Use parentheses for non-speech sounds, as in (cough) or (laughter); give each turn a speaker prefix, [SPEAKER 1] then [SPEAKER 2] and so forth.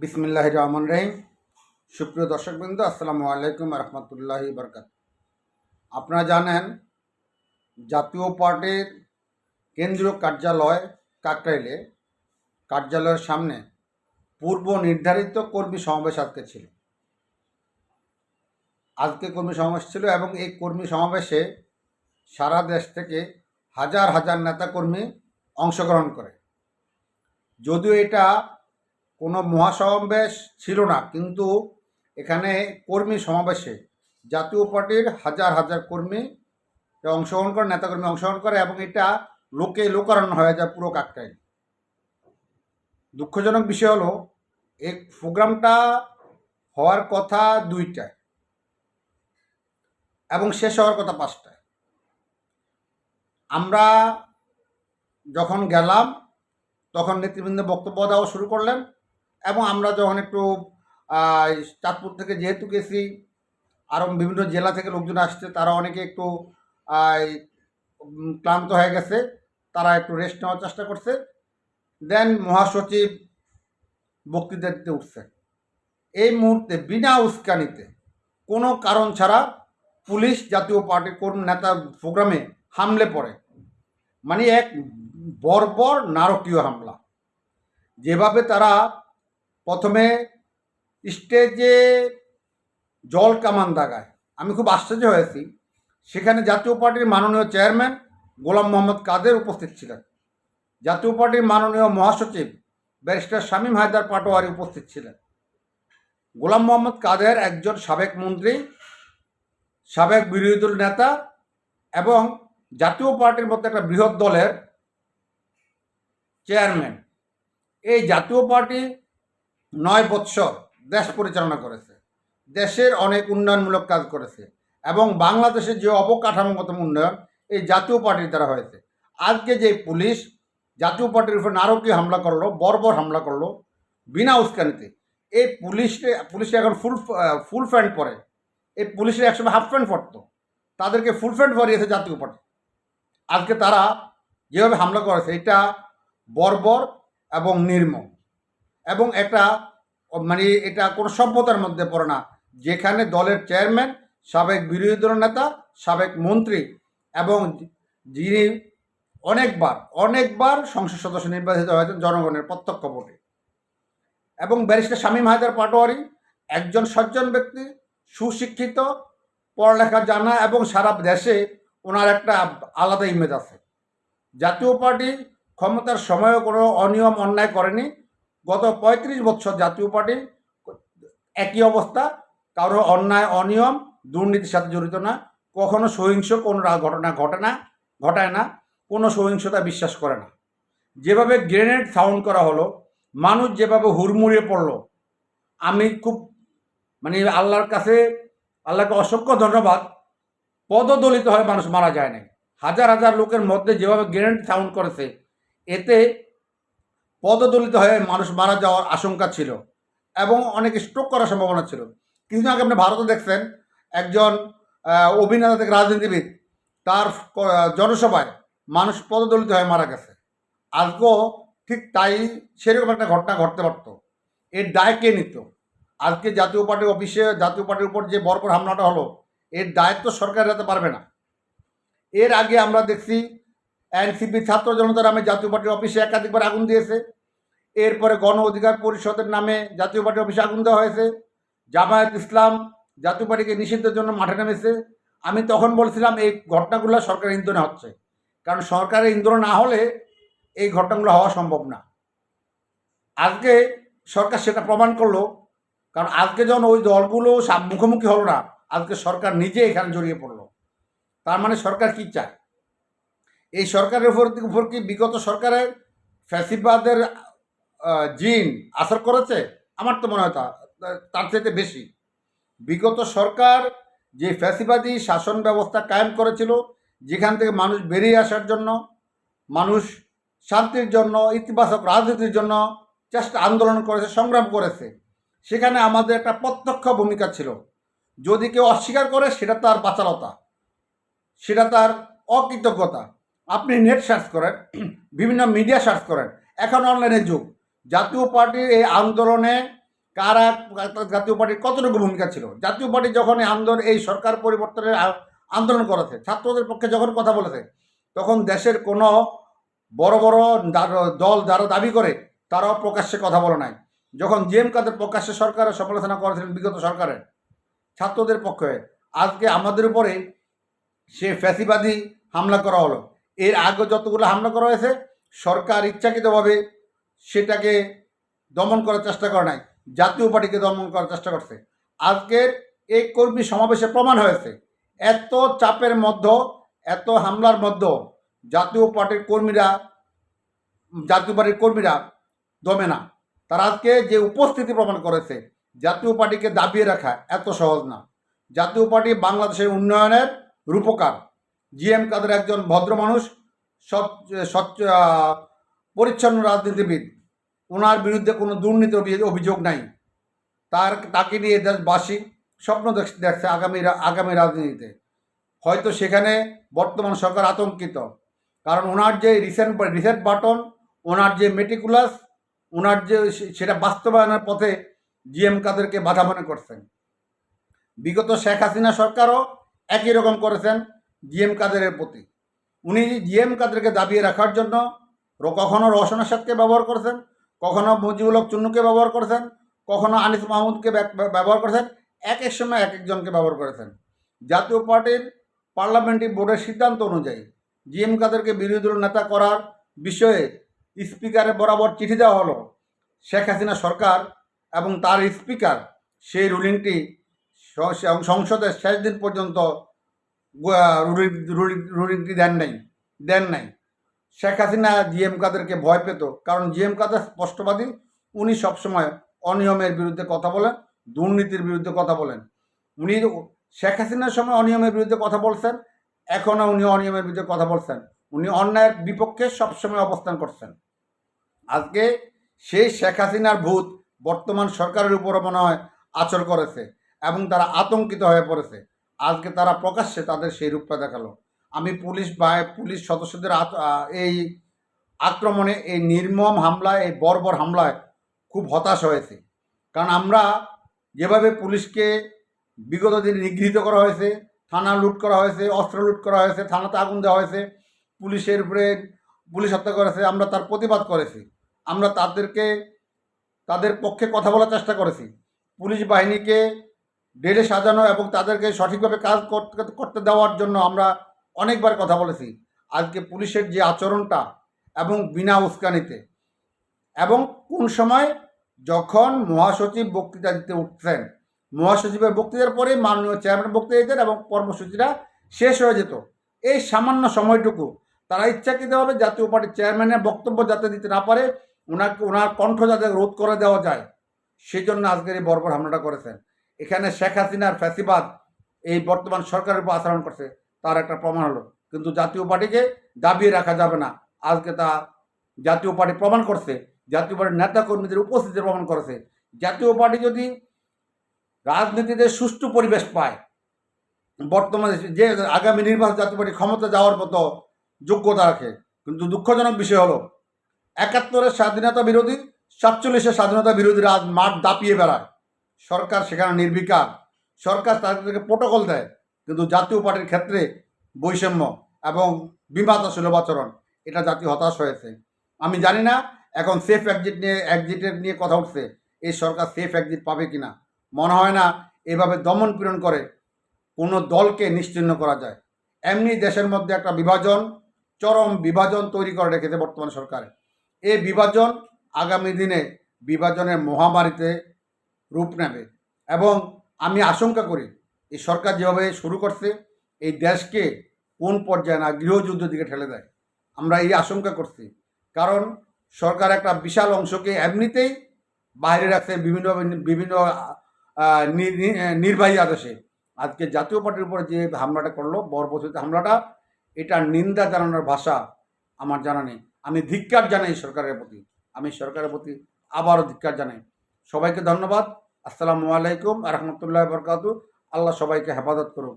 [SPEAKER 1] বিসমিল্লাহ রহমান রহিম। সুপ্রিয় দর্শকবৃন্দ, আসসালামু আলাইকুম রহমতুল্লাহ বরকাত। আপনারা জানেন, জাতীয় পার্টির কেন্দ্রীয় কার্যালয় কাকরাইলে কার্যালয়ের সামনে পূর্ব নির্ধারিত কর্মী সমাবেশ আজকে ছিল। আজকে কর্মী সমাবেশ ছিল এবং এই কর্মী সমাবেশে সারা দেশ থেকে হাজার হাজার নেতাকর্মী অংশগ্রহণ করে। যদিও এটা কোনো মহাসমাবেশ ছিল না, কিন্তু এখানে কর্মী সমাবেশে জাতীয় পার্টির হাজার হাজার কর্মী অংশগ্রহণ করে, নেতাকর্মী অংশগ্রহণ করে এবং এটা লোকে লোকারণ্য হয়ে যায় পুরো কাকটাই দুঃখজনক বিষয় হলো, এই প্রোগ্রামটা হওয়ার কথা দুইটায় এবং শেষ হওয়ার কথা পাঁচটায়। আমরা যখন গেলাম, তখন নেতৃবৃন্দ বক্তব্য দেওয়া শুরু করলেন। এবং আমরা যখন একটু চাঁদপুর থেকে যেহেতু গেছি, আরও বিভিন্ন জেলা থেকে লোকজন আসছে, তারা অনেকে একটু ক্লান্ত হয়ে গেছে, তারা একটু রেস্ট নেওয়ার চেষ্টা করছে। দেন মহাসচিব বক্তৃতা দিতে উঠছে। এই মুহূর্তে বিনা উস্কানিতে, কোনো কারণ ছাড়া পুলিশ জাতীয় পার্টির কোন নেতা প্রোগ্রামে হামলে পড়ে। মানে এক বর্বর নারকীয় হামলা। যেভাবে তারা প্রথমে স্টেজে জল কামান দাগায়। আমি খুব আশ্চর্য হয়েছি। সেখানে জাতীয় পার্টির মাননীয় চেয়ারম্যান গোলাম মোহাম্মদ কাদের উপস্থিত ছিলেন। জাতীয় পার্টির মাননীয় মহাসচিব ব্যারিস্টার শামীম হায়দার পাটোয়ারি উপস্থিত ছিলেন। গোলাম মোহাম্মদ কাদের একজন সাবেক মন্ত্রী, সাবেক বিরোধী দল নেতা এবং জাতীয় পার্টির মধ্যে একটা বৃহৎ দলের চেয়ারম্যান। এই জাতীয় পার্টি নয় বৎসর দেশ পরিচালনা করেছে। দেশের অনেক উন্নয়নমূলক কাজ করেছে এবং বাংলাদেশের যে অবকাঠামোগত উন্নয়ন, এই জাতীয় পার্টির দ্বারা হয়েছে। আজকে যে পুলিশ জাতীয় পার্টির উপর নারকীয় হামলা করল, বর্বর হামলা করল, বিনা উস্কানিতে, এই পুলিশে পুলিশে এখন ফুল ফুল প্যান্ট পরে। এই পুলিশের একসময় হাফ প্যান্ট পরতো। তাদেরকে ফুল প্যান্ট পরিয়েছে জাতীয় পার্টি। আজকে তারা যেভাবে হামলা করেছে, এটা বর্বর এবং নির্মম। এবং একটা মানে এটা কোনো সভ্যতার মধ্যে পড়ে না। যেখানে দলের চেয়ারম্যান, সাবেক বিরোধী দল নেতা, সাবেক মন্ত্রী এবং যিনি অনেকবার অনেকবার সংসদ সদস্য নির্বাচিত হয়েছেন জনগণের প্রত্যক্ষ ভোটে। এবং ব্যারিস্টার শামীম হায়দার পাটোয়ারি একজন সজ্জন ব্যক্তি, সুশিক্ষিত, পড়ালেখা জানা এবং সারা দেশে ওনার একটা আলাদা ইমেজ আছে। জাতীয় পার্টি ক্ষমতার সময়ও কোনো অনিয়ম, অন্যায় করেনি। গত পঁয়ত্রিশ বছর জাতীয় পার্টি, একই অবস্থা, কারও অন্যায়, অনিয়ম, দুর্নীতির সাথে জড়িত না, কখনো সহিংস কোনো ঘটনা ঘটে না, ঘটায় না, কোনো সহিংসতা বিশ্বাস করে না। যেভাবে গ্রেনেড সাউন্ড করা হলো, মানুষ যেভাবে হুড়মুড়িয়ে পড়ল, আমি খুব মানে আল্লাহর কাছে, আল্লাহকে অসংখ্য ধন্যবাদ, পদদলিত হয়ে মানুষ মারা যায় নাই। হাজার হাজার লোকের মধ্যে যেভাবে গ্রেনেড সাউন্ড করেছে, এতে পদদলিত হয়ে মানুষ মারা যাওয়ার আশঙ্কা ছিল এবং অনেক স্ট্রোক করার সম্ভাবনা ছিল। কিছুদিন আগে আপনি ভারতে দেখছেন, একজন অভিনেতা থেকে রাজনীতিবিদ, তার জনসভায় মানুষ পদদলিত হয়ে মারা গেছে। আজকেও ঠিক তাই সেরকম একটা ঘটনা ঘটতে পারতো। এর দায় কে নিত? আজকে জাতীয় পার্টির অফিসে, জাতীয় পার্টির উপর যে বর্বর হামলাটা হলো, এর দায়িত্ব সরকার নিতে পারবে না। এর আগে আমরা দেখছি এনসিপি ছাত্র জনতার নামে জাতীয় পার্টির অফিসে একাধিকবার আগুন দিয়েছে। এরপরে গণ অধিকার পরিষদের নামে জাতীয় পার্টির অফিসে আগুন দেওয়া হয়েছে। জামায়াত ইসলাম জাতীয় পার্টিকে নিষিদ্ধের জন্য মাঠে নেমেছে। আমি তখন বলছিলাম, এই ঘটনাগুলো সরকারের ইন্ধনে হচ্ছে। কারণ সরকারের ইন্ধন না হলে এই ঘটনাগুলো হওয়া সম্ভব না। আজকে সরকার সেটা প্রমাণ করল। কারণ আজকে যখন ওই দলগুলো মুখোমুখি হলো না, আজকে সরকার নিজে এখানে জড়িয়ে পড়ল। তার মানে সরকার কি চায়? এই সরকারের উপর উপর কি বিগত সরকারের ফ্যাসিবাদের জিন আসর করেছে? আমার তো মনে হয় তা, তার চাইতে বেশি। বিগত সরকার যে ফ্যাসিবাদী শাসন ব্যবস্থা কায়েম করেছিল, যেখান থেকে মানুষ বেরিয়ে আসার জন্য, মানুষ শান্তির জন্য, ইতিবাচক রাজনীতির জন্য চেষ্টা আন্দোলন করেছে, সংগ্রাম করেছে, সেখানে আমাদের একটা প্রত্যক্ষ ভূমিকা ছিল। যদি কেউ অস্বীকার করে, সেটা তার বাচালতা, সেটা তার অকৃতজ্ঞতা। আপনি নেট সার্চ করেন, (clears throat) বিভিন্ন মিডিয়া সার্চ করেন। এখন অনলাইনের যুগ। জাতীয় পার্টির এই আন্দোলনে কারা জাতীয় পার্টির কতটুকু ভূমিকা ছিল? জাতীয় পার্টি যখন এই আন্দোলন এই সরকার পরিবর্তনের আন্দোলন করেছে, ছাত্রদের পক্ষে যখন কথা বলেছে, তখন দেশের কোনো বড় বড় দল যারা দাবি করে, তারাও প্রকাশ্যে কথা বলে নাই। যখন জিএম কাদের প্রকাশ্যে সরকারের সমালোচনা করেছিলেন বিগত সরকারের, ছাত্রদের পক্ষে, আজকে আমাদের উপরে সে ফ্যাসিবাদী হামলা করা হলো। এর আগে যতগুলো হামলা করা হয়েছে, সরকার ইচ্ছাকৃতভাবে সেটাকে দমন করার চেষ্টা করে নাই, জাতীয় পার্টিকে দমন করার চেষ্টা করছে। আজকের এই কর্মী সমাবেশে প্রমাণ হয়েছে, এত চাপের মধ্য, এত হামলার মধ্য জাতীয় পার্টির কর্মীরা, জাতীয় পার্টির কর্মীরা দমে না। তারা আজকে যে উপস্থিতি প্রমাণ করেছে, জাতীয় পার্টিকে দাবিয়ে রাখা এত সহজ না। জাতীয় পার্টি বাংলাদেশের উন্নয়নের রূপকার। জিএম কাদের একজন ভদ্র মানুষ স্বচ্ছ পরিচ্ছন্ন রাজনীতিবিদ। ওনার বিরুদ্ধে কোনো দুর্নীতি অভি- অভিযোগ নাই। তার, তাকে নিয়ে দেশবাসী স্বপ্ন দেখ- দেখছে আগামী আগামী রাজনীতিতে। হয়তো সেখানে বর্তমান সরকার আতঙ্কিত। কারণ ওনার যে রিসেন্ট রিসেন্ট বাটন ওনার যে মেটিকুলাস ওনার যে সেটা বাস্তবায়নের পথে জিএম কাদেরকে বাধা মনে করছেন। বিগত শেখ হাসিনা সরকারও একই রকম করেছেন। জিএম কাদেরের প্রতি। উনি জিএম কাদেরকে দাবিয়ে রাখার জন্য কখনো রওশন আসাদকে ব্যবহার করেছেন, কখনো মুজিবুল হক চুন্নুকে ব্যবহার করেছেন, কখনো আনিস মাহমুদকে ব্যবহার করেছেন, এক এক সময় এক একজনকে ব্যবহার করেছেন। জাতীয় পার্টির পার্লামেন্টারি বোর্ডের সিদ্ধান্ত অনুযায়ী জিএম কাদেরকে বিরোধী দল নেতা করার বিষয়ে স্পিকারে বরাবর চিঠি দেওয়া হলো শেখ হাসিনা সরকার এবং তার স্পিকার। সেই রুলিংটি সংসদের শেষ দিন পর্যন্ত রুলিং- দেন নাই? দেন নাই। শেখ হাসিনা জিএম কাদেরকে ভয় পেত, কারণ জিএম কাদের স্পষ্টবাদী, উনি সবসময় অনিয়মের বিরুদ্ধে কথা বলেন, দুর্নীতির বিরুদ্ধে কথা বলেন। উনি শেখ হাসিনার সময় অনিয়মের বিরুদ্ধে কথা বলছেন, এখনও উনি অনিয়মের বিরুদ্ধে কথা বলছেন। উনি অন্যায়ের বিপক্ষে সবসময় অবস্থান করছেন। আজকে সেই শেখ হাসিনার ভূত বর্তমান সরকারের উপরে মনে হয় আচর করেছে এবং তারা আতঙ্কিত হয়ে পড়েছে। আজকে তারা প্রকাশ্যে তাদের সেই রূপটা দেখাল। আমি পুলিশ বা পুলিশ সদস্যদের এই আক্রমণে, এই নির্মম হামলায়, এই বর্বর হামলায় খুব হতাশ হয়েছে। কারণ আমরা যেভাবে পুলিশকে বিগত দিনে নিগৃহীত করা হয়েছে, থানা লুট করা হয়েছে, অস্ত্র লুট করা হয়েছে, থানাতে আগুন দেওয়া হয়েছে, পুলিশের উপরে পুলিশ হত্যা করেছে, আমরা তার প্রতিবাদ করেছি। আমরা তাদেরকে, তাদের পক্ষে কথা বলার চেষ্টা করেছি। পুলিশ বাহিনীকে ডেলে সাজানো এবং তাদেরকে সঠিকভাবে কাজ করতে দেওয়ার জন্য আমরা অনেকবার কথা বলেছি। আজকে পুলিশের যে আচরণটা এবং বিনা উস্কানিতে এবং কোন সময় যখন মহাসচিব বক্তৃতা দিতে উঠছেন মহাসচিবের বক্তৃতার পরে মাননীয় চেয়ারম্যান বক্তৃতা দিতেন এবং কর্মসূচিটা শেষ হয়ে যেত। এই সামান্য সময়টুকু তারা ইচ্ছাকৃতভাবে জাতীয় পার্টির চেয়ারম্যানের বক্তব্য যাতে দিতে না পারে, ওনাকে, ওনার কণ্ঠ যাতে রোধ করে দেওয়া যায় সেই জন্য আজকের এই বর্বর হামলাটা করেছেন। এখানে শেখ হাসিনার ফ্যাসিবাদ এই বর্তমান সরকারের উপর আচরণ করছে, তার একটা প্রমাণ হলো। কিন্তু জাতীয় পার্টিকে দাবিয়ে রাখা যাবে না। আজকে তা জাতীয় পার্টি প্রমাণ করছে, জাতীয় পার্টির নেতা কর্মীদের উপস্থিতি প্রমাণ করেছে। জাতীয় পার্টি যদি রাজনীতিতে সুষ্ঠু পরিবেশ পায়, বর্তমানে যে আগামী নির্বাচন জাতীয় পার্টি ক্ষমতা যাওয়ার মতো যোগ্যতা রাখে, কিন্তু দুঃখজনক বিষয় হলো, একাত্তরের স্বাধীনতা বিরোধী, সাতচল্লিশের স্বাধীনতা বিরোধীরা আজ মাঠ দাপিয়ে বেড়ায়। সরকার সেখানে নির্বিকার। সরকার তাদেরকে প্রোটোকল দেয়, কিন্তু জাতীয় পার্টির ক্ষেত্রে বৈষম্য এবং বিমাতা সুলভ আচরণ, এটা জাতীয় হতাশ হয়েছে। আমি জানি না এখন সেফ এক্সিট নিয়ে এক্সিটের নিয়ে কথা উঠছে, এই সরকার সেফ এক্সিট পাবে কিনা। মনে হয় না এভাবে দমন পীড়ন করে কোনো দলকে নিশ্চিহ্ন করা যায়। এমনি দেশের মধ্যে একটা বিভাজন, চরম বিভাজন তৈরি করে রেখেছে বর্তমান সরকার। এই বিভাজন আগামী দিনে বিভাজনের মহামারীতে রূপ নেবে। এবং আমি আশঙ্কা করি, এই সরকার যেভাবে শুরু করছে, এই দেশকে কোন পর্যায়ে না গৃহযুদ্ধের দিকে ঠেলে দেয়। আমরা এই আশঙ্কা করছি। কারণ সরকার একটা বিশাল অংশকে এমনিতেই বাইরে রাখছে বিভিন্ন বিভিন্ন নির্বাহী আদেশে। আজকে জাতীয় পার্টির উপরে যে হামলাটা করল বর্বচিত হামলাটা এটা নিন্দা জানানোর ভাষা আমার জানা নেই। আমি ধিক্কার জানাই সরকারের প্রতি। আমি সরকারের প্রতি আবারও ধিক্কার জানাই। সবাইকে ধন্যবাদ। আসসালামু আলাইকুম রহমতুল্লাহ বরকাতু আল্লাহ সবাইকে হেফাজত করুক।